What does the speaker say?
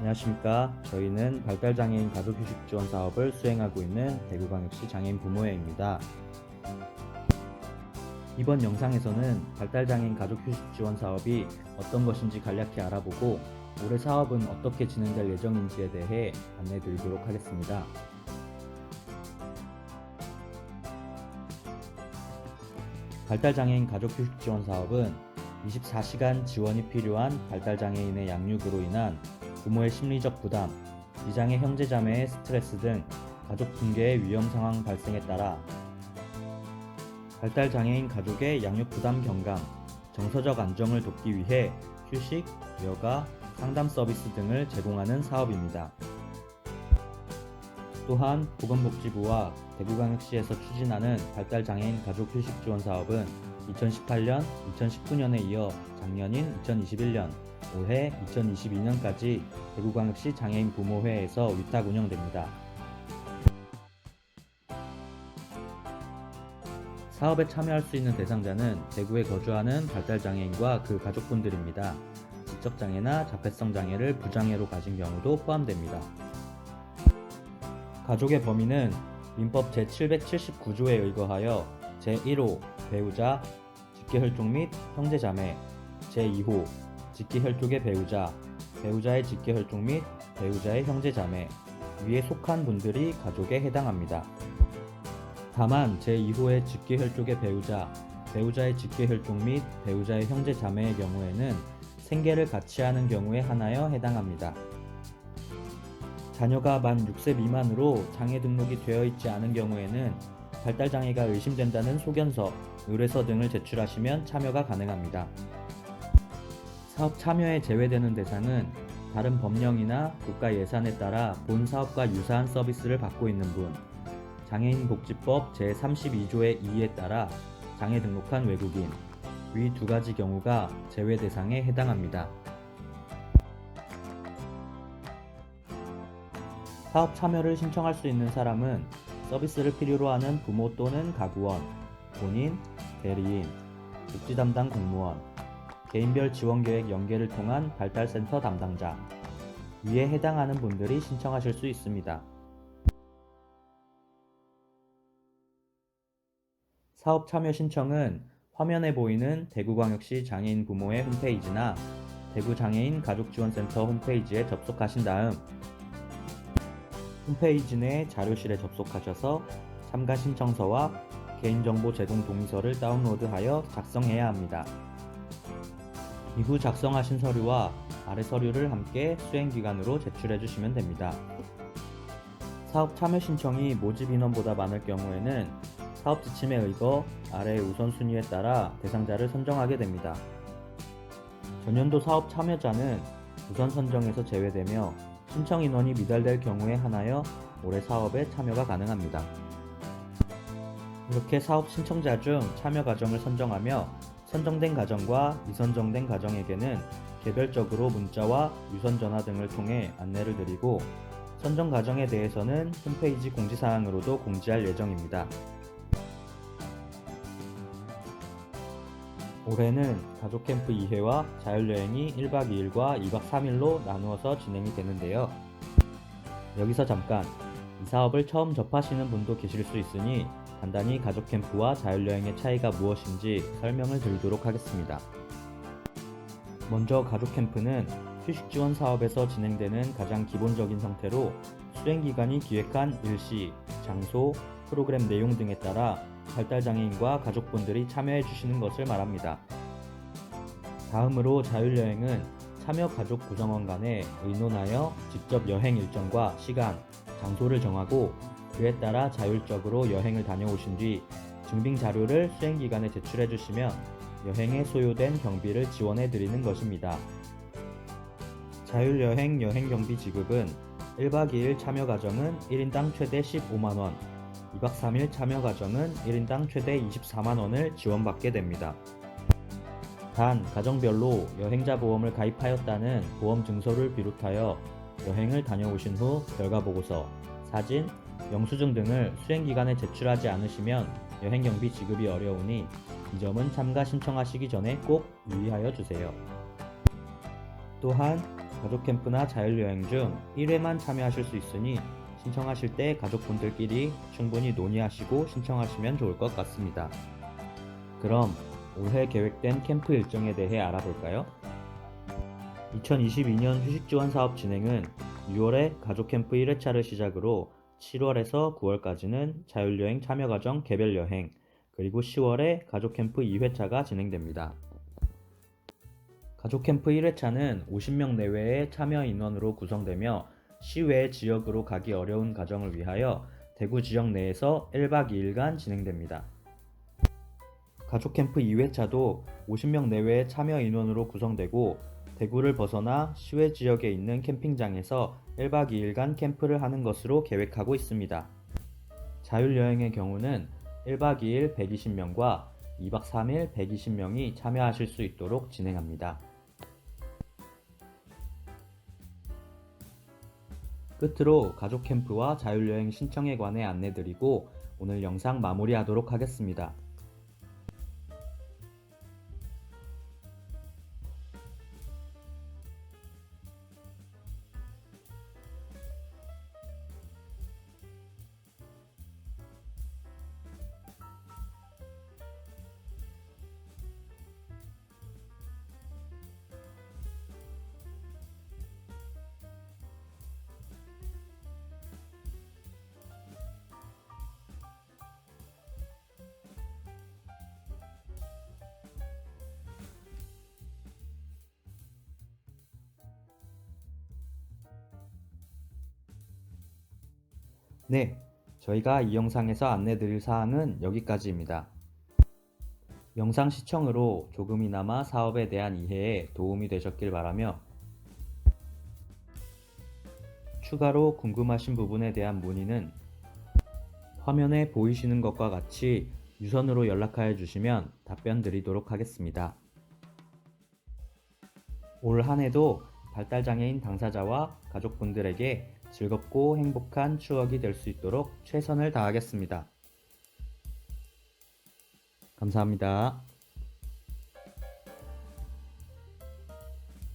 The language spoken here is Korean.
안녕하십니까. 저희는 발달장애인 가족휴식 지원 사업을 수행하고 있는 대구광역시 장애인 부모회입니다. 이번 영상에서는 발달장애인 가족휴식 지원 사업이 어떤 것인지 간략히 알아보고 올해 사업은 어떻게 진행될 예정인지에 대해 안내 드리도록 하겠습니다. 발달장애인 가족휴식 지원 사업은 24시간 지원이 필요한 발달장애인의 양육으로 인한 부모의 심리적 부담, 비장애 형제자매의 스트레스 등 가족 붕괴의 위험 상황 발생에 따라 발달 장애인 가족의 양육 부담 경감, 정서적 안정을 돕기 위해 휴식, 여가, 상담 서비스 등을 제공하는 사업입니다. 또한 보건복지부와 대구광역시에서 추진하는 발달장애인 가족 휴식 지원 사업은 2018년, 2019년에 이어 작년인 2021년, 올해 2022년까지 대구광역시 장애인 부모회에서 위탁 운영됩니다. 사업에 참여할 수 있는 대상자는 대구에 거주하는 발달장애인과 그 가족분들입니다. 지적장애나 자폐성 장애를 부장애로 가진 경우도 포함됩니다. 가족의 범위는 민법 제779조에 의거하여 제1호 배우자, 직계혈족 및 형제자매, 제2호 직계혈족의 배우자, 배우자의 직계혈족 및 배우자의 형제자매 위에 속한 분들이 가족에 해당합니다. 다만 제2호의 직계혈족의 배우자, 배우자의 직계혈족 및 배우자의 형제자매의 경우에는 생계를 같이 하는 경우에 하나여 해당합니다. 자녀가 만 6세 미만으로 장애 등록이 되어 있지 않은 경우에는 발달장애가 의심된다는 소견서, 의뢰서 등을 제출하시면 참여가 가능합니다. 사업 참여에 제외되는 대상은 다른 법령이나 국가 예산에 따라 본 사업과 유사한 서비스를 받고 있는 분, 장애인복지법 제32조의 2에 따라 장애 등록한 외국인, 위 두 가지 경우가 제외 대상에 해당합니다. 사업 참여를 신청할 수 있는 사람은 서비스를 필요로 하는 부모 또는 가구원, 본인, 대리인, 복지 담당 공무원, 개인별 지원 계획 연계를 통한 발달센터 담당자, 위에 해당하는 분들이 신청하실 수 있습니다. 사업 참여 신청은 화면에 보이는 대구광역시 장애인 부모의 홈페이지나 대구 장애인 가족지원센터 홈페이지에 접속하신 다음 홈페이지 내 자료실에 접속하셔서 참가 신청서와 개인정보 제공 동의서를 다운로드하여 작성해야 합니다. 이후 작성하신 서류와 아래 서류를 함께 수행기관으로 제출해 주시면 됩니다. 사업 참여 신청이 모집 인원보다 많을 경우에는 사업 지침에 의거 아래의 우선순위에 따라 대상자를 선정하게 됩니다. 전년도 사업 참여자는 우선 선정에서 제외되며 신청 인원이 미달될 경우에 한하여 올해 사업에 참여가 가능합니다. 이렇게 사업 신청자 중 참여 가정을 선정하며 선정된 가정과 미선정된 가정에게는 개별적으로 문자와 유선 전화 등을 통해 안내를 드리고 선정 가정에 대해서는 홈페이지 공지사항으로도 공지할 예정입니다. 올해는 가족 캠프 2회와 자율여행이 1박 2일과 2박 3일로 나누어서 진행이 되는데요. 여기서 잠깐 이 사업을 처음 접하시는 분도 계실 수 있으니 간단히 가족 캠프와 자율여행의 차이가 무엇인지 설명을 드리도록 하겠습니다. 먼저 가족 캠프는 휴식 지원 사업에서 진행되는 가장 기본적인 형태로 수행기관이 기획한 일시, 장소, 프로그램 내용 등에 따라 발달장애인과 가족분들이 참여해 주시는 것을 말합니다. 다음으로 자율여행은 참여 가족 구성원 간에 의논하여 직접 여행 일정과 시간, 장소를 정하고 그에 따라 자율적으로 여행을 다녀오신 뒤 증빙 자료를 수행기관에 제출해 주시면 여행에 소요된 경비를 지원해 드리는 것입니다. 자율여행 여행 경비 지급은 1박 2일 참여 가정은 1인당 최대 15만원, 2박 3일 참여 가정은 1인당 최대 24만원을 지원받게 됩니다. 단, 가정별로 여행자 보험을 가입하였다는 보험 증서를 비롯하여 여행을 다녀오신 후 결과 보고서, 사진, 영수증 등을 수행기관에 제출하지 않으시면 여행 경비 지급이 어려우니 이 점은 참가 신청하시기 전에 꼭 유의하여 주세요. 또한 가족 캠프나 자율여행 중 1회만 참여하실 수 있으니 신청하실 때 가족분들끼리 충분히 논의하시고 신청하시면 좋을 것 같습니다. 그럼 올해 계획된 캠프 일정에 대해 알아볼까요? 2022년 휴식 지원 사업 진행은 6월에 가족 캠프 1회차를 시작으로 7월에서 9월까지는 자율여행 참여 과정 개별 여행, 그리고 10월에 가족 캠프 2회차가 진행됩니다. 가족 캠프 1회차는 50명 내외의 참여 인원으로 구성되며 시외 지역으로 가기 어려운 가정을 위하여 대구 지역 내에서 1박 2일간 진행됩니다. 가족 캠프 2회차도 50명 내외의 참여 인원으로 구성되고 대구를 벗어나 시외 지역에 있는 캠핑장에서 1박 2일간 캠프를 하는 것으로 계획하고 있습니다. 자율여행의 경우는 1박 2일 120명과 2박 3일 120명이 참여하실 수 있도록 진행합니다. 끝으로 가족 캠프와 자율여행 신청에 관해 안내드리고 오늘 영상 마무리하도록 하겠습니다. 네, 저희가 이 영상에서 안내드릴 사항은 여기까지입니다. 영상 시청으로 조금이나마 사업에 대한 이해에 도움이 되셨길 바라며 추가로 궁금하신 부분에 대한 문의는 화면에 보이시는 것과 같이 유선으로 연락하여 주시면 답변 드리도록 하겠습니다. 올 한 해도 발달장애인 당사자와 가족분들에게 즐겁고 행복한 추억이 될 수 있도록 최선을 다하겠습니다. 감사합니다.